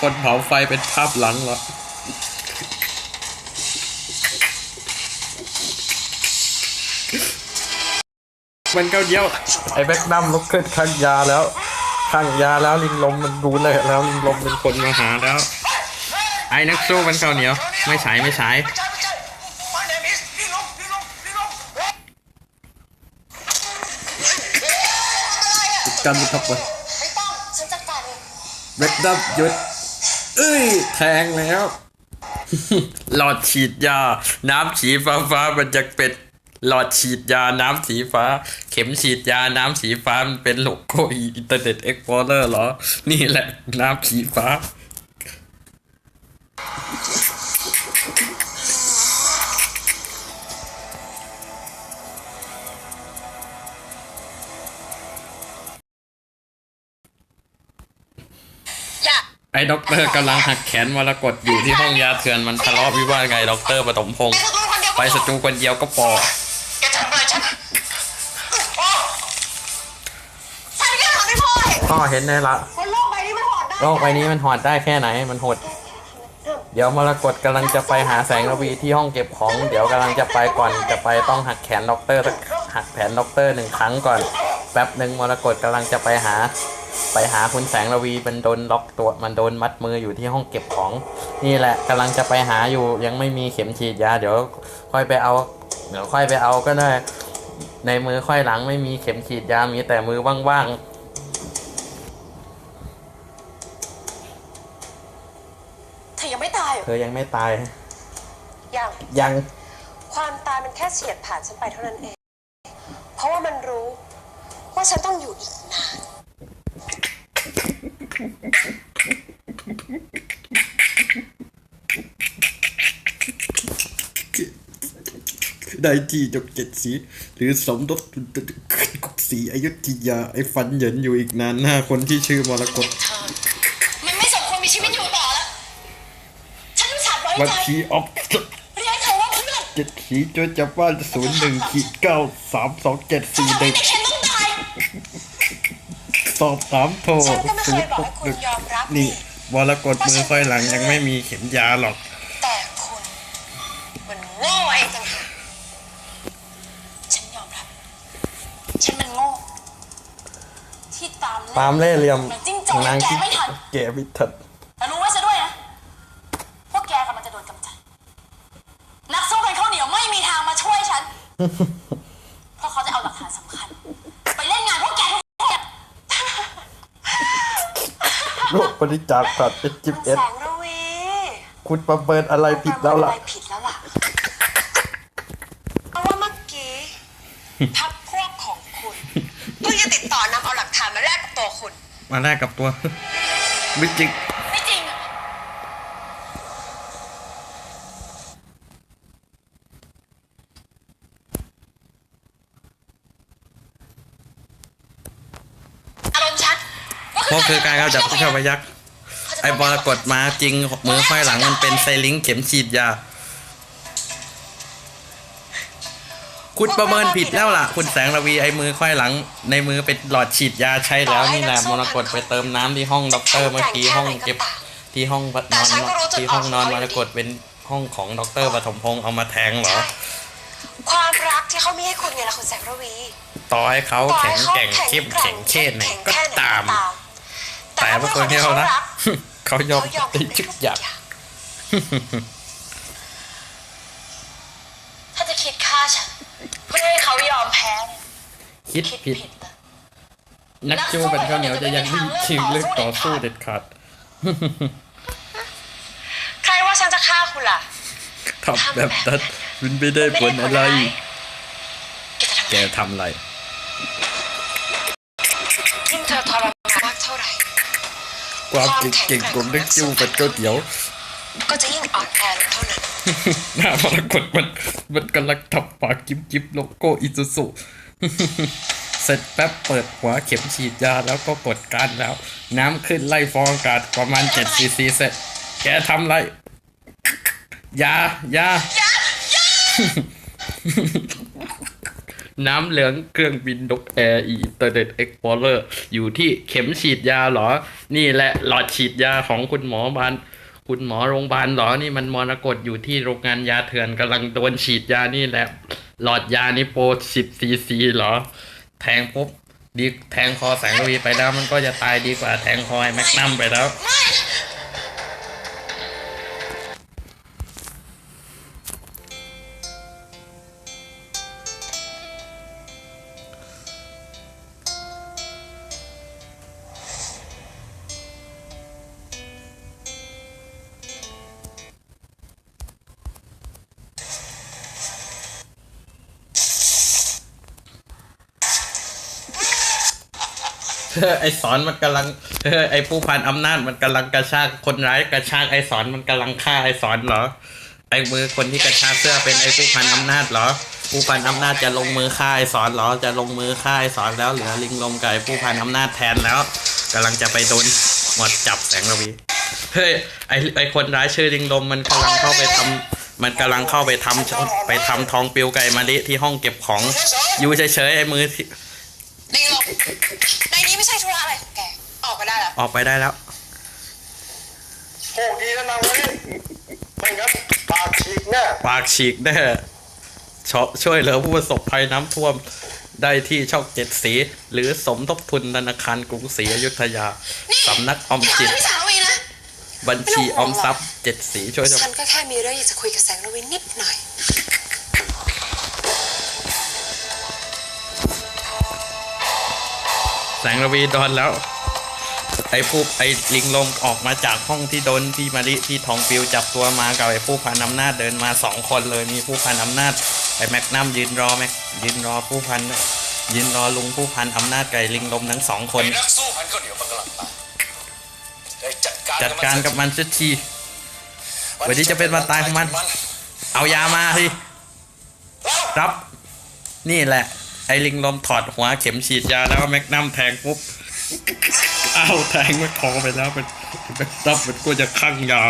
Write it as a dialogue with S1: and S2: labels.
S1: คนเผาไฟเป็นภาพหลังเหรอมันก็เยี่ยวไอ้แบ็กดัมลุกขึ้นข้างยาแล้วข้างยาแล้วลิงลมมันรู้เลยแล้วลิงลมเป็นคนมาหาแล้ว ไอ้นักสู้มันข้าวเหนียวไม่ใช้ไม่ใช้
S2: ไม่ใช่ไม่ใช่ My name is พี่ลงพี่ลงพี่ลง
S1: กันครับวะ
S3: ไม่ต้องฉันจัดการเอง
S1: แบ็กดัมหยุด เอ้ย แทงแล้วหลอดฉีดยา น้ำสีฟ้าฟ้ามันจะเป็นหลอดฉีดยาน้ำสีฟ้า เข็มฉีดยาน้ำสีฟ้ามันเป็นโลโก้อินเทอร์เน็ตเอ็กพอร์เตอร์เหรอ นี่แหละน้ำสีฟ้า ไอ้ด็อกเตอร์กำลังหักแขนมรกตอยู่ที่ห้องยาเถื่อนมันทะเลาะวิวาทไงด็อกเตอร์ปฐมพงศ์
S3: ไปศัตรูคนเดียว
S1: ไปศัตรูคนเดียวก็พอ
S2: แกทำอะไรฉันโอ้
S3: ฉันแค่ทำให้พ่อเห็น
S1: พ่อเห็นได้ละ
S3: ว่าโลกใบนี้มันหอดได้
S1: โลกใบนี้มันหอดได้แค่ไหนมันหด เดี๋ยวมรกตกำลังจะไปหาแสงระวีที่ห้องเก็บของ เดี๋ยวกำลังจะไปก่อนจะไปต้องหักแขนด็อกเตอร์สักหักแขนด็อกเตอร์หนึ่งครั้งก่อนแป๊บหนึ่งมรกตกำลังจะไปหา ไปหาคุณแสงระวีมันโดนล็อกตัวมันโดนมัดมืออยู่ที่ห้องเก็บของ นี่แหละกำลังจะไปหาอยู่ยังไม่มีเข็มฉีดยาเดี๋ยวค่อยไปเอา เดี๋ยวค่อยไปเอาก็ได้ ในมือค่อยหลังไม่มีเข็มฉีดยามีแต่มือว่าง
S3: เธอยังไม่ตายเหร
S1: ๆ
S3: อ
S1: เธอยังไม่ตาย
S3: ยัง
S1: ยัง
S3: ความตายมันแค่เฉียดผ่านฉันไปเท่านั้นเอง เพราะว่ามันรู้ว่าฉันต้องอยู่อีกนาน
S1: ได้ที่จกเจ็ดสี หรือสมรสกุศรีอยุธยา ไอ้ฟันเหยินอยู่อีกนานหน้าคนที่ชื่อมรกต
S3: เธอมันไม่สมควรมีชีวิตอยู่ต่อแล้วฉันรู้ฉันไว้
S1: วัน
S3: ใจ
S1: ทีออฟ
S3: เรียกเธอว่าเพื่อน
S1: เจ็ดสีจนจะบ้านศูนย์หนึ่งขีดเก้าสามสองเจ็ด
S3: เธอ
S1: สี่
S3: ทำ
S1: ห
S3: ให้
S1: นึ่ง
S3: เด็กฉันต้องตาย
S1: ส อบถามโทร
S3: ฉันก็ไม่เค
S1: ศูน
S3: ย
S1: ย์
S3: บ
S1: ห
S3: อก
S1: ก
S3: ให้
S1: ห
S3: คุ
S1: นึ่
S3: ณ
S1: ง
S3: ยอมรับ
S1: นี่
S3: นี่
S1: มรกตมือค่อยหลังยังไม่มีเข็มยาหรอก
S3: แต่คุณ มันโง่เองต่างหากฉันยอมรับ ฉันมันโง่ ที่ตาม
S1: ตามเล่ห์เหลี่ยม
S3: นจิ้งจอก
S1: นาง
S3: แก
S1: ที่
S3: ไม่ทัน
S1: แกไม่ทัน
S3: แต่รู้ไว้ซะด้วยนะ พวกแกกำลังจะโดนกำจัด นักสู้กันข้าวเหนียวไม่มีทางมาช่วยฉัน เพราะเขาจะเอาหลักฐานสำคัญ ไปเล่นงานพวกแกทุกคน
S1: โรคบริจาคสัตว์เป็นจิบ
S3: คุณ
S1: เอ็ด
S3: แสงระวี
S1: คุณประเมินอะไรผิดแล้วล่ะ
S3: อะไรผิดแล้วล่ะเพราะว่าเมื่อกี้พักพวกของคุณเพิ่งจะติดต่อนำเอาหลักฐานมาแลกกับตัวคุณ
S1: มาแรกกับตัว ไม่จริง
S3: ไม่จริงอะอารมณ์ชัดว่า
S1: เพราะคือการเข้าจับผู้เข้าไปยักษ์ ไอ้มรกตมาจริงมือค่อยหลังมันเป็นไซลิงเข็มฉีดยา คุณประเมินผิดแล้วล่ะ คุณแสงระวีไอ้มือค่อยหลัง ในมือเป็นหลอดฉีดยาใช่แล้วนี่แหละมรกตไปเติมน้ำที่ห้องด็อกเตอร์เมื่อกี้ห้องเก็บที่ห้องนอนที่ห้องนอนมรกตเป็นห้องของด็อกเตอร์ปฐมพงศ์เอามาแทงเหรอ
S3: ใช่ความรักที่เขามีให้คุณไงล่ะคุณแสงระวี
S1: ต่อให้เขา
S3: ต่อ
S1: แข็
S3: ให้
S1: ง
S3: เขา
S1: แกร่งเข้มแข็งเช่นไหนก็
S3: แข็งแค่ไหน
S1: ตาม แต่ว่าคนที่เขานะ เขายอม
S3: เขายอม
S1: ได้ทุกอย่าง
S3: ถ้าจะคิดฆ่าฉันเพื่อให้เขายอมแพ้เนี่ย
S1: คิด
S3: คิด
S1: ผิด
S3: ผิดนะ
S1: นักจูเป็นข้าวเหนียวจะยังไม่ชิงเลือกต่อสู้เด็ดขาด
S3: ใครว่าฉันจะฆ่าคุณล่ะ
S1: ทำแบบนั้นมันไม่ได้ผลอะไร
S3: แกจะทำ
S1: แกทำอะไร
S3: ยิ่งเธอทรมานมากเท่าไหร่
S1: ความเก่งๆของนักจูเป็นข้าวเหนียว
S3: ก็จะยิ่งอ่อนแอลงเท่านั้น
S1: หน้ามรกตมันมันกำลังทับปากจิ๊บจิ๊บโลโก้อิซูซุเสร็จแป๊บเปิดหัวเข็มฉีดยาแล้วก็กดการแล้ว น้ำขึ้นไล่ฟองอากาศประมาณ7ซีซีเสร็จ แกทำอะไรอยาอยา น้ำเหลืองเครื่องบินนกแอร์อินเตอร์เน็ตเอ็กพอร์เลอร์อยู่ที่เข็มฉีดยาเหรอ นี่แหละหลอดฉีดยาของคุณหมอบานคุณหมอโรงพยาบาลเหรอ นี่มันมรกตอยู่ที่โรงงานยาเถื่อนกำลังโดนฉีดยานี่แหละ หลอดยานี่โปรสิบซีซีเหรอ แทงปุ๊บดีแทงคอแสงระวีไปแล้วมันก็จะตายดีกว่าแทงคอไอแมกนัมไปแล้ว
S3: ไอ
S1: สอนมันกำลังไอผู้พันอำนาจมันกำลังกระชากคนร้ายกระชากไอสอนมันกำลังฆ่าไอสอนเหรอ ไอมือคนที่กระชากเสื้อเป็นไอผู้พันอำนาจเหรอ ผู้พันอำนาจจะลงมือฆ่าไอสอนเหรอ จะลงมือฆ่าไอสอนแล้วเหลือลิงลมไก่ผู้พันอำนาจแทนแล้วกำลังจะไปโดนหมดจับแสงระวีเฮ้ยไอไอคนร้ายชื่อลิงลมมันกำลังเข้าไปทำมันกำลังเข้าไปทำไปทำทองปิวไก่มะลิที่ห้องเก็บของอยู่เฉยๆไอมือ ที่
S3: ลิงลงในนี้ไม่ใช่ธุระอะไรของแก ออกไปได้แล้ว
S1: ออกไปได้แล้ว
S4: โชคดีนะนางวันนี้ไม่งั้นปากฉีกแน่
S1: ปากฉีกแน่ชอช่วยเหลือผู้ประสบภัยน้ำท่วมได้ที่ช่องเจ็ดสี หรือสมทบทุนธนาคารกรุงศรีอยุธยาสำนักออม
S3: อย่า
S1: จิต
S3: พี่สาววีนะ
S1: บัญชีออมทรัพย์เจ็ดสีช่วย
S3: ฉันก็แค่มีเรื่องอยากจะคุยกับแสงระวินนิดหน่อย
S1: แสงระวีโดนแล้ว ไอ้ผู้ไอ้ลิงลมออกมาจากห้องที่โดนที่มาริที่ทองปิวจับตัวมากับไอ้ผู้พันอำนาจเดินมาสองคนเลยมีผู้พันอำนาจไอ้แม็กนัมยืนรอแม็กยืนรอผู้พันยืนรอลุงผู้พันอำนาจไก่ลิงลมทั้งสองคน
S2: ไอ้นักสู้พันข้าวเหนียวมันกำลังตายได้จัดการ
S1: จัดการกับมันสักทีวันนี้จะเป็นวันตายของมัน เอายามาสิ
S2: แล้ว
S1: รับ นี่แหละ ไอ้ลิงลมถอดหัวเข็มฉีดยาแล้วแม็กนัมแทงปุ๊บอ้าวแทงไม่คอไปแล้วเป็นแม็กนัมมันก็จะคั่งยา